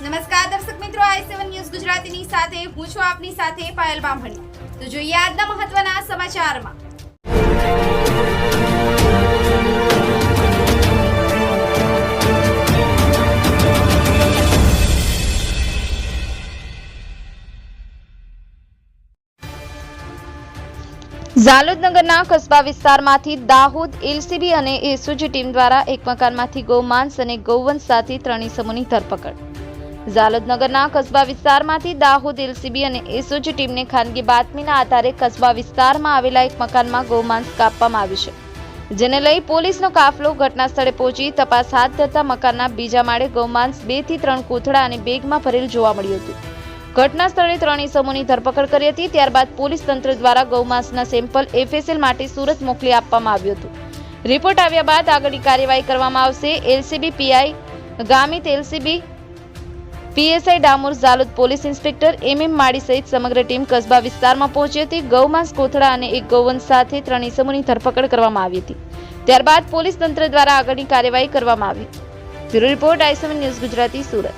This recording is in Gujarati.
નમસ્કાર દર્શક મિત્રો, આઈ સેવન ન્યૂઝ ગુજરાતીની સાથે, હું છું આપની સાથે પાયલ બામણી. તો જોઈએ આજના મહત્વના સમાચારમાં. ઝાલોદનગરના કસ્બા વિસ્તારમાંથી દાહોદ, એલસીબી અને એસઓજી ટીમ દ્વારા એક મકાનમાંથી ગૌમાંસ અને ગૌવંશ સાથે ત્રણ ઇસમોની ધરપકડ. ઝાલોદ નગરના કસ્બા વિસ્તારમાંથી દાહોદ એલસીબી અને એસઓજી ટીમને ખાનગી બાતમીના આધારે કસ્બા વિસ્તારમાં આવેલા એક મકાનમાં ગૌમાંસ કાપવામાં આવ્યું છે. જેને લઈ પોલીસનો કાફલો ઘટના સ્થળે પહોંચી તપાસ હાથ ધરતા મકાનના બીજા માળે ગૌમાંસ બેથી ત્રણ કોથળા અને બેગમાં ભરેલ જોવા મળ્યું હતું. ઘટના સ્થળે ત્રણ ઇસમોની ધરપકડ કરી હતી, ત્યારબાદ પોલીસ તંત્ર દ્વારા ગૌમાંસના સેમ્પલ એફએસએલ માટે સુરત મોકલી આપવામાં આવ્યું હતું. રિપોર્ટ આવ્યા બાદ આગળની કાર્યવાહી કરવામાં આવશે. LCB PI, Gamit LCB PSI Damor Zalod police inspector M M Mali સહિત સમગ્ર ટીમ કસ્બા વિસ્તારમાં પહોંચી હતી. ગૌમાંસ કોથળા અને એક ગૌવંશ સાથે ત્રણ ઇસમોની ધરપકડ કરવામાં આવી હતી. ત્યારબાદ પોલીસ તંત્ર દ્વારા આગળની કાર્યવાહી કરવામાં આવી. Bureau report I seven news Gujarati Surat.